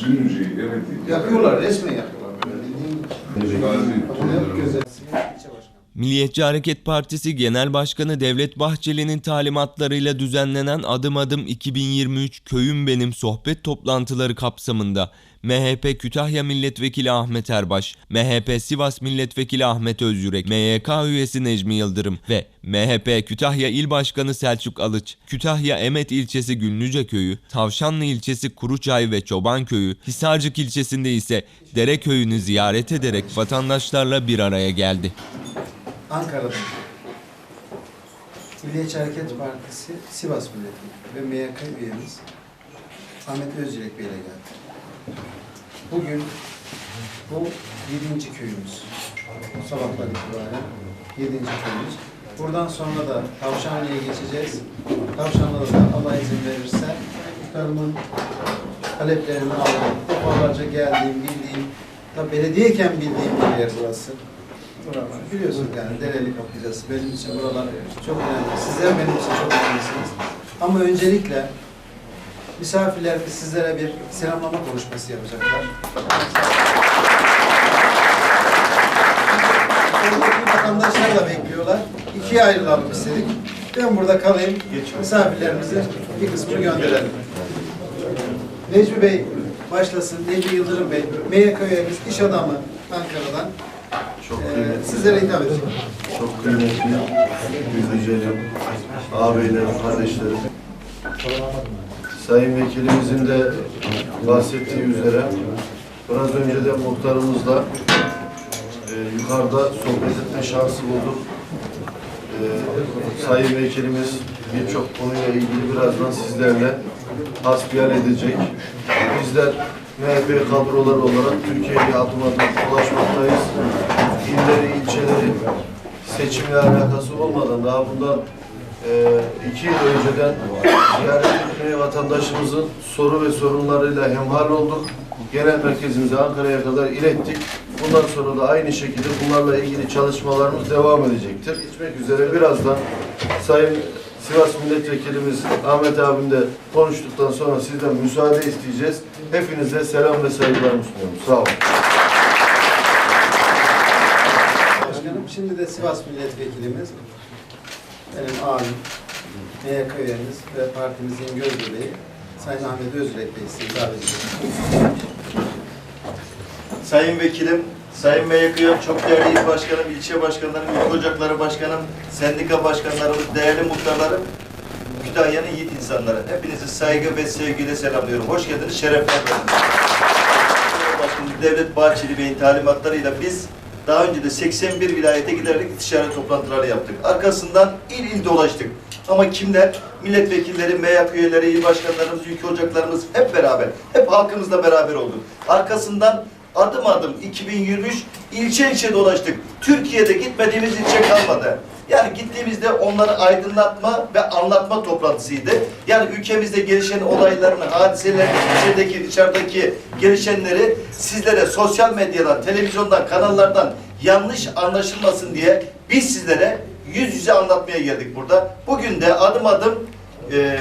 Sürücü, evet. Yakıyorlar, resmen. Böyle gözetsin. Milliyetçi Hareket Partisi Genel Başkanı Devlet Bahçeli'nin talimatlarıyla düzenlenen Adım Adım 2023 Köyüm Benim sohbet toplantıları kapsamında MHP Kütahya Milletvekili Ahmet Erbaş, MHP Sivas Milletvekili Ahmet Özyürek, MYK üyesi Necmi Yıldırım ve MHP Kütahya İl Başkanı Selçuk Alıç, Kütahya Emet ilçesi Gülnüce Köyü, Tavşanlı ilçesi Kuruçay ve Çoban Köyü, Hisarcık ilçesinde ise Dere Köyü'nü ziyaret ederek vatandaşlarla bir araya geldi. Ankara'da Milliyetçi Hareket Partisi Sivas Milletvekili ve MYK üyemiz Ahmet Özyürek Bey ile geldi. Bugün bu yedinci köyümüz. Sabahtan itibaren yedinci köyümüz. Buradan sonra da Tavşanlı'ya geçeceğiz. Tavşanlı'da da Allah izin verirse muhtarımın taleplerini aldım. Defalarca geldiğim, bildiğim, tabi belediyeyken bildiğim bir yer burası. Buralar. Biliyorsunuz yani Dereli kaplıcası benim için buralar çok önemli. Sizler benim için çok önemlisiniz. Ama öncelikle misafirlerimiz sizlere bir selamlama konuşması yapacaklar. Vatandaşlar da bekliyorlar. İkiye ayrılalım istedik. Ben burada kalayım. Misafirlerimizi bir kısmını gönderelim. Necmi Bey başlasın. Necmi Yıldırım Bey. MYK üyemiz, iş adamı Ankara'dan. Çok Ee, kıymetli, sizlere hitap edecek. çok kıymetli, güzelim, ağabeylerim, kardeşlerim. Sayın Vekilimizin de bahsettiği üzere biraz önce de muhtarımızla e, yukarıda sohbet etme şansı bulduk. E, Sayın Vekilimiz birçok konuyla ilgili birazdan sizlerle hasbihal edecek. Bizler MHP kadroları olarak Türkiye'ye adım adım ulaşmaktayız. İlleri, ilçeleri seçimle alakası olmadan daha bundan e, iki yıl önceden ziyaret etmeye vatandaşımızın soru ve sorunlarıyla hemhal olduk. Genel merkezimize Ankara'ya kadar ilettik. Bundan sonra da aynı şekilde bunlarla ilgili çalışmalarımız devam edecektir. Geçmek üzere birazdan Sayın Sivas Milletvekilimiz Ahmet abim de konuştuktan sonra sizden müsaade isteyeceğiz. Hepinize selam ve saygılarımı sunuyorum. Sağ olun. Başkanım şimdi de Sivas Milletvekilimiz benim abim, MYK üyemiz ve partimizin göz bebeği Sayın Ahmet Özürek Bey sizi davet ediyorum. Sayın Vekilim, Sayın MYK'yım, çok değerli il başkanım, ilçe başkanlarım, ülke ocakları başkanım, sendika başkanlarımız, değerli muhtarlarım, Kütahya'nın yiğit insanları. Hepinizi saygı ve sevgiyle selamlıyorum. Hoş geldiniz, verdiniz. Başkanım Devlet Bahçeli Bey'in talimatlarıyla biz daha önce de 81 vilayete giderek istişare toplantıları yaptık. Arkasından il il dolaştık. Ama kimler? Milletvekilleri, MYK üyeleri, il başkanlarımız, ülke ocaklarımız hep beraber, hep halkımızla beraber olduk. Arkasından adım adım 2023 ilçe ilçe dolaştık. Türkiye'de gitmediğimiz ilçe kalmadı. Yani gittiğimizde onları aydınlatma ve anlatma toplantısıydı. Yani ülkemizde gelişen olaylarını, hadiselerini, ilçedeki, dışarıdaki gelişenleri sizlere sosyal medyadan, televizyondan, kanallardan yanlış anlaşılmasın diye biz sizlere yüz yüze anlatmaya geldik burada. Bugün de adım adım e,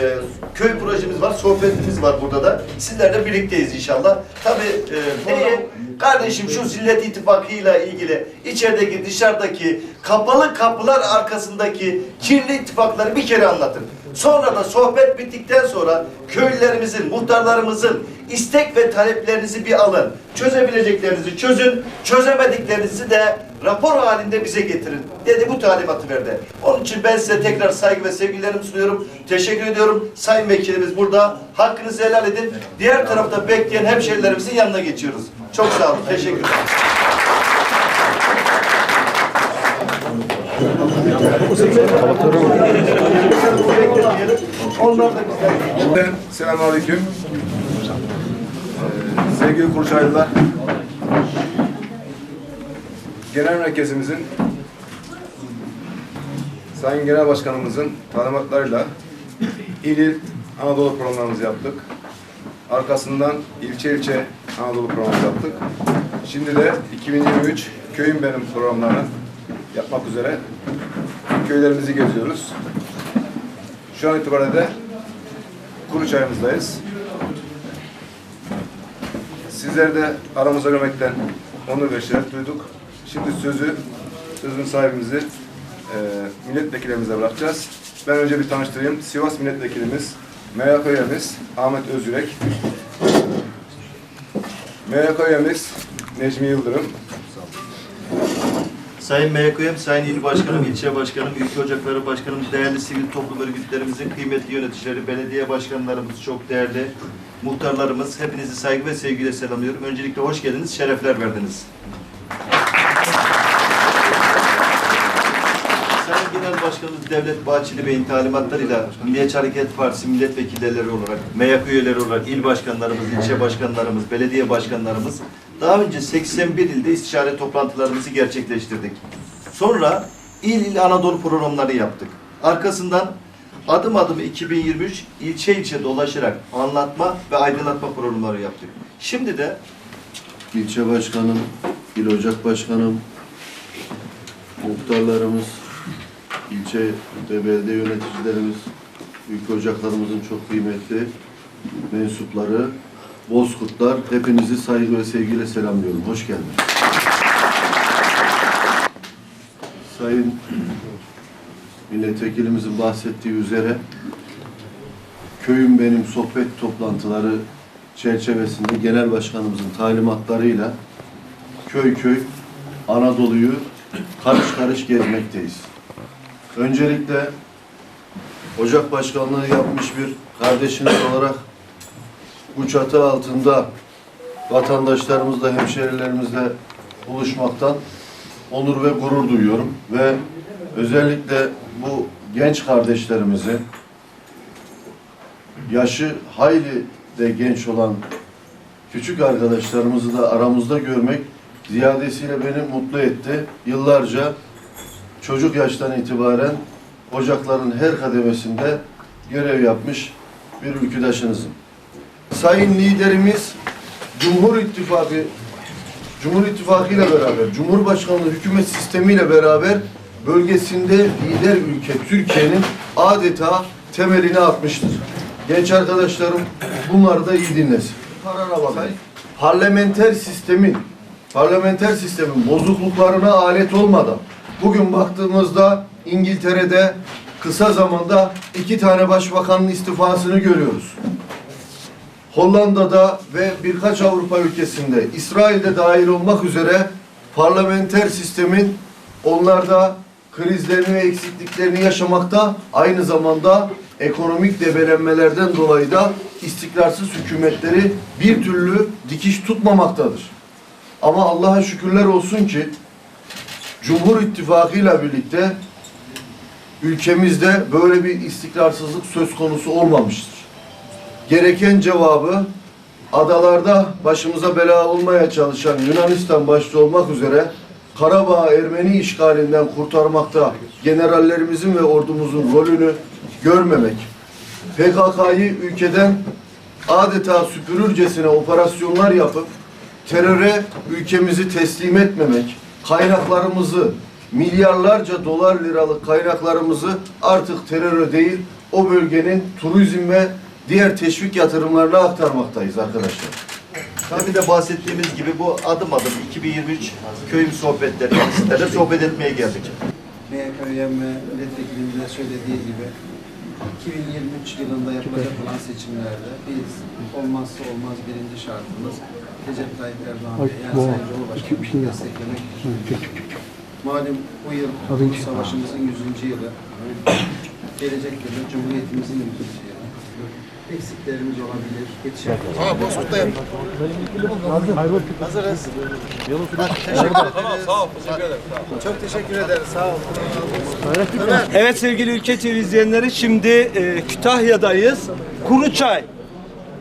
köy projemiz var, sohbetimiz var burada da. Sizlerle birlikteyiz inşallah. Tabii e, neye? Kardeşim şu zillet ittifakıyla ilgili içerideki dışarıdaki kapalı kapılar arkasındaki kirli ittifakları bir kere anlatın. Sonra da sohbet bittikten sonra köylülerimizin, muhtarlarımızın istek ve taleplerinizi bir alın. Çözebileceklerinizi çözün, çözemediklerinizi de rapor halinde bize getirin dedi bu talimatı verdi. Onun için ben size tekrar saygı ve sevgilerimi sunuyorum. Teşekkür ediyorum. Sayın Vekilimiz burada. Hakkınızı helal edin. Diğer tarafta bekleyen hemşerilerimizin yanına geçiyoruz. Çok sağ olun. Teşekkür ederim. Onlar da bizden. Selamünaleyküm. Ee, sevgili Kurşaylılar. Genel merkezimizin Sayın Genel Başkanımızın talimatlarıyla il il Anadolu programımızı yaptık. Arkasından ilçe ilçe Anadolu programımızı yaptık. Şimdi de 2023 Köyüm Benim programlarını yapmak üzere köylerimizi geziyoruz. Şu an itibariyle de Kuruçay'ımızdayız. Sizleri de aramıza görmekten onur ve şeref duyduk. Şimdi sözü, sözün sahibimizi e, milletvekillerimize bırakacağız. Ben önce bir tanıştırayım. Sivas milletvekilimiz, MYK üyemiz Ahmet Özürek. MYK üyemiz Necmi Yıldırım. Sayın MYK'yım, Sayın İl Başkanım, İlçe Başkanım, Ülke Ocakları Başkanım, değerli sivil toplum örgütlerimizin kıymetli yöneticileri, belediye başkanlarımız, çok değerli muhtarlarımız, hepinizi saygı ve sevgiyle selamlıyorum. Öncelikle hoş geldiniz, şerefler verdiniz. Sayın Genel Başkanımız Devlet Bahçeli Bey'in talimatlarıyla Milliyetçi Hareket Partisi milletvekilleri olarak, MYK üyeleri olarak il başkanlarımız, ilçe başkanlarımız, belediye başkanlarımız daha önce 81 ilde istişare toplantılarımızı gerçekleştirdik. Sonra il il Anadolu programları yaptık. Arkasından adım adım 2023 ilçe ilçe dolaşarak anlatma ve aydınlatma programları yaptık. Şimdi de İlçe başkanım, il ocak başkanım, muhtarlarımız, ilçe ve belediye yöneticilerimiz, ülke ocaklarımızın çok kıymetli mensupları, bozkurtlar, hepinizi saygı ve sevgiyle selamlıyorum. Hoş geldiniz. Sayın milletvekilimizin bahsettiği üzere köyüm benim sohbet toplantıları çerçevesinde genel başkanımızın talimatlarıyla köy köy Anadolu'yu karış karış gezmekteyiz. Öncelikle Ocak Başkanlığı yapmış bir kardeşiniz olarak bu çatı altında vatandaşlarımızla, hemşerilerimizle buluşmaktan onur ve gurur duyuyorum ve özellikle bu genç kardeşlerimizi yaşı hayli de genç olan küçük arkadaşlarımızı da aramızda görmek ziyadesiyle beni mutlu etti. Yıllarca çocuk yaştan itibaren ocakların her kademesinde görev yapmış bir ülküdaşınızım. Sayın liderimiz Cumhur İttifakı Cumhur İttifakı ile beraber, Cumhurbaşkanlığı hükümet sistemiyle beraber bölgesinde lider ülke Türkiye'nin adeta temelini atmıştır. Genç arkadaşlarım bunları da iyi dinlesin. Karara bakın. Parlamenter sistemin parlamenter sistemin bozukluklarına alet olmadan bugün baktığımızda İngiltere'de kısa zamanda iki tane başbakanın istifasını görüyoruz. Hollanda'da ve birkaç Avrupa ülkesinde, İsrail'de dahil olmak üzere parlamenter sistemin onlarda krizlerini ve eksikliklerini yaşamakta, aynı zamanda ekonomik debelenmelerden dolayı da istikrarsız hükümetleri bir türlü dikiş tutmamaktadır. Ama Allah'a şükürler olsun ki Cumhur İttifakı'yla birlikte ülkemizde böyle bir istikrarsızlık söz konusu olmamıştır. Gereken cevabı adalarda başımıza bela olmaya çalışan Yunanistan başta olmak üzere Karabağ Ermeni işgalinden kurtarmakta generallerimizin ve ordumuzun rolünü görmemek, PKK'yı ülkeden adeta süpürürcesine operasyonlar yapıp teröre ülkemizi teslim etmemek, kaynaklarımızı milyarlarca dolar liralık kaynaklarımızı artık teröre değil o bölgenin turizm ve diğer teşvik yatırımlarına aktarmaktayız arkadaşlar. Tabii de bahsettiğimiz gibi bu adım adım 2023 köyüm sohbetleri sizlerle sohbet etmeye geldik. Milletvekilimizin de söylediği gibi 2023 yılında yapılacak olan seçimlerde biz olmazsa olmaz birinci şartımız Recep Tayyip Erdoğan Bey yani Sayın Cumhurbaşkanı'nı desteklemek. Malum bu yıl bu savaşımızın 100. yılı, gelecek yılı Cumhuriyetimizin 100. yılı. Eksiklerimiz olabilir, yetişebiliriz. Çok teşekkür ederiz. Sağ olun. Evet sevgili Ülke TV izleyenleri şimdi e, Kütahya'dayız. Kuruçay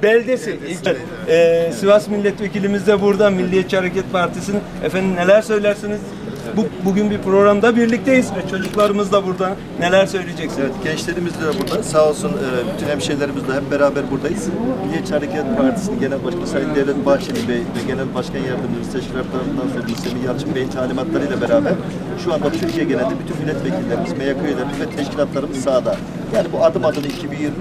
beldesi. İlk- E, Sivas milletvekilimiz de burada Milliyetçi Hareket Partisi'nin. Efendim neler söylersiniz? Bu, bugün bir programda birlikteyiz ve çocuklarımız da burada. Neler söyleyeceksiniz? Evet, gençlerimiz de burada. Sağ olsun e, bütün hemşehrilerimiz de hep beraber buradayız. Milliyetçi Hareket Partisi'nin Genel Başkanı Sayın Devlet Bahçeli Bey ve Genel Başkan Yardımcımız Teşkilatlarından sonra Semih Yalçın Bey'in talimatlarıyla beraber şu anda Türkiye genelinde bütün milletvekillerimiz, MYK üyelerimiz ve teşkilatlarımız sahada. Yani bu adım adım 2023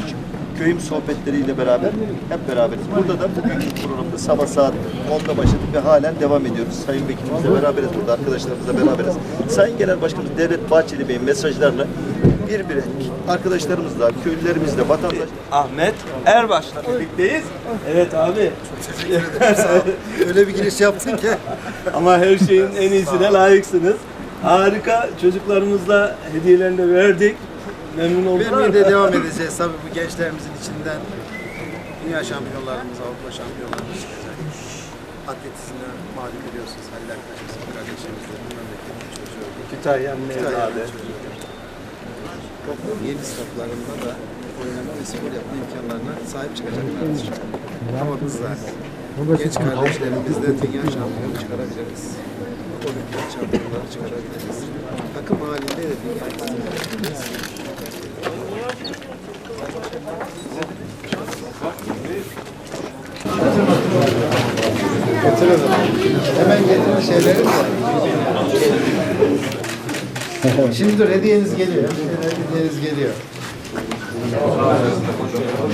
köyüm sohbetleriyle beraber hep beraberiz. Burada da bugünkü programda sabah saat 10'da başladık ve halen devam ediyoruz. Sayın Vekilimizle beraberiz burada, arkadaşlarımızla beraberiz. Sayın Genel Başkanımız Devlet Bahçeli Bey'in mesajlarla bir bir arkadaşlarımızla, köylülerimizle, vatandaş Ahmet Erbaş'la birlikteyiz. Evet abi. Öyle bir giriş yaptın ki. Ama her şeyin en iyisine layıksınız. Harika. Çocuklarımızla hediyelerini verdik. Memnun oldular. Vermeye de devam edeceğiz. Tabii bu gençlerimizin içinden dünya şampiyonlarımız, Avrupa şampiyonlarımız çıkacak. Atletizmde mağlup ediyorsunuz Halil arkadaşımız, kardeşimiz de bu memleketin çocuğu. Evladı. çocuğu. Yeni stadlarında da oynama ve spor yapma imkanlarına sahip çıkacaklardır. Ama biz de genç kardeşlerimizle dünya şampiyonu çıkarabiliriz. Olimpiyat şampiyonları çıkarabiliriz. Takım halinde de dünya çıkarabiliriz. Hemen getirin şeyleri. Şimdi dur hediyeniz geliyor. Hediyeniz geliyor.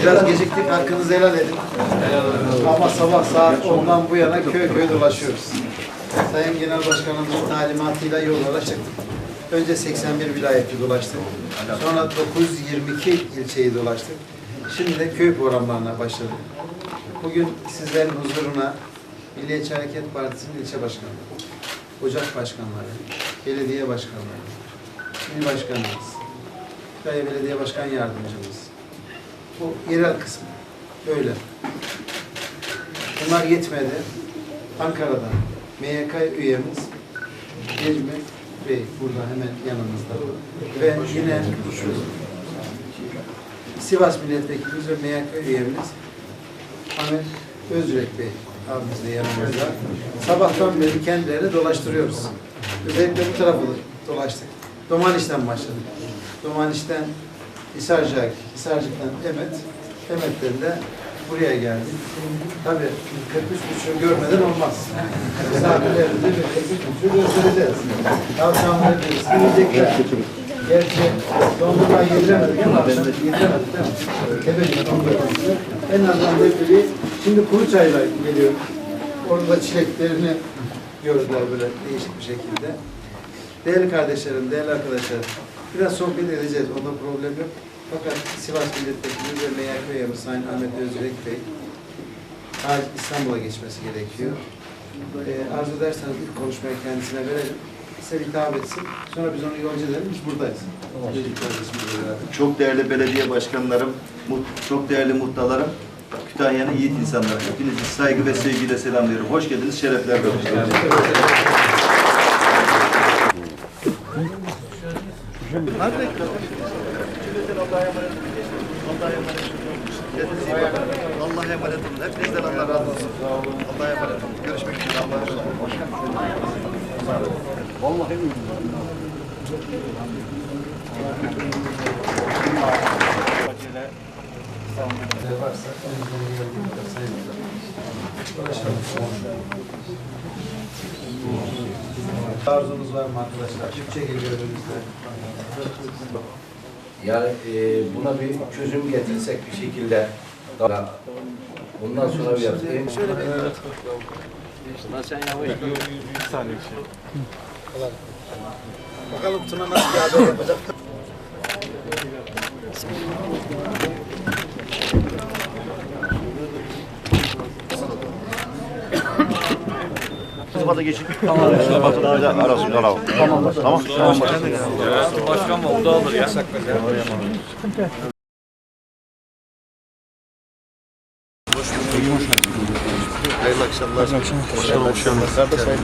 Biraz geciktik hakkınızı helal edin. Ama sabah saat 10'dan bu yana köy köy dolaşıyoruz. Sayın Genel Başkanımızın talimatıyla yollara çıktık. Önce 81 vilayeti dolaştık. Sonra 922 ilçeyi dolaştık. Şimdi de köy programlarına başladık. Bugün sizlerin huzuruna Milliyetçi Hareket Partisi'nin ilçe başkanları, ocak başkanları, belediye başkanları, il başkanımız, Kütahya Belediye Başkan Yardımcımız. Bu yerel kısmı. Böyle. Bunlar yetmedi. Ankara'dan MYK üyemiz Necmi Bey burada hemen yanımızda. Ve yine Sivas Milletvekilimiz ve MYK üyemiz Ahmet Özürek Bey abimiz de yanımızda. Sabahtan beri kendilerini dolaştırıyoruz. Özellikle bu tarafı dolaştık. Domaniş'ten başladık. Domaniş'ten Hisarcık, Hisarcık'tan Emet, Emet'ten de buraya geldik. Tabii 43 buçuğu görmeden olmaz. Misafirlerimize bir 43 buçuğu göstereceğiz. Tavşanları yiyecekler. Gerçi dondurma yediremedik ama akşam yediremedik değil mi? Tebrik dondurması. En azından leblebi şimdi kuru çayla geliyor. Orada çileklerini gördüler böyle değişik bir şekilde. Değerli kardeşlerim, değerli arkadaşlarım, biraz sohbet edeceğiz. Onda problem yok. Fakat Sivas Milletvekili ve MYK üyemiz Sayın Ahmet Özürek Bey İstanbul'a geçmesi gerekiyor. Ee, arzu ederseniz ilk konuşmayı kendisine verelim. Size bir hitap etsin. Sonra biz onu yolcu edelim. Biz buradayız. Beraber. çok değerli belediye başkanlarım, çok değerli muhtarlarım, Kütahya'nın yiğit insanları. Hepinizi saygı ve sevgiyle selamlıyorum. Hoş geldiniz, şerefler verdiniz. Hadi. Allah'a emanet olun. Allah'a emanet olun. Kendinize iyi bakın. Allah'a emanet olun. Hepinizden Allah razı olsun. Allah'a emanet olun. Görüşmek üzere. Allah'a emanet olun. Sayın Arzunuz var mı arkadaşlar? Türkçe geliyor önümüzde. Yani e, buna bir çözüm getirsek bir şekilde daha bundan sonra bir yapayım. Şöyle bir Bakalım Tuna nasıl bir haber yapacak? Sıfata geçin. Tamam. Sıfata bir arasın. Tamam. Tamam. Tamam. Hayırlı akşamlar. Hoş geldiniz. Nerede Sayın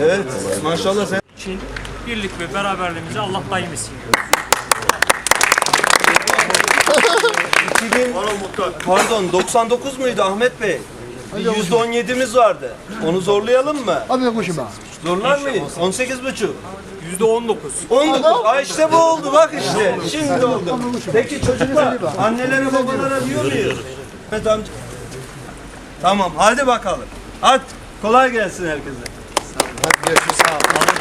Evet. Maşallah sen. için birlik ve beraberliğimizi Allah daim etsin. 2000 pardon 99 muydu Ahmet Bey? Bir %17'miz vardı. Onu zorlayalım mı? Hadi koşun bak. Zorlar mıyız? 18 buçuk. Yüzde on dokuz. 19. Aa işte bu oldu bak işte. Şimdi oldu. Peki çocuklar annelere babalara diyor muyuz? Evet amca. Tamam hadi bakalım. Hadi kolay gelsin herkese. Hadi görüşürüz. Sağ olun.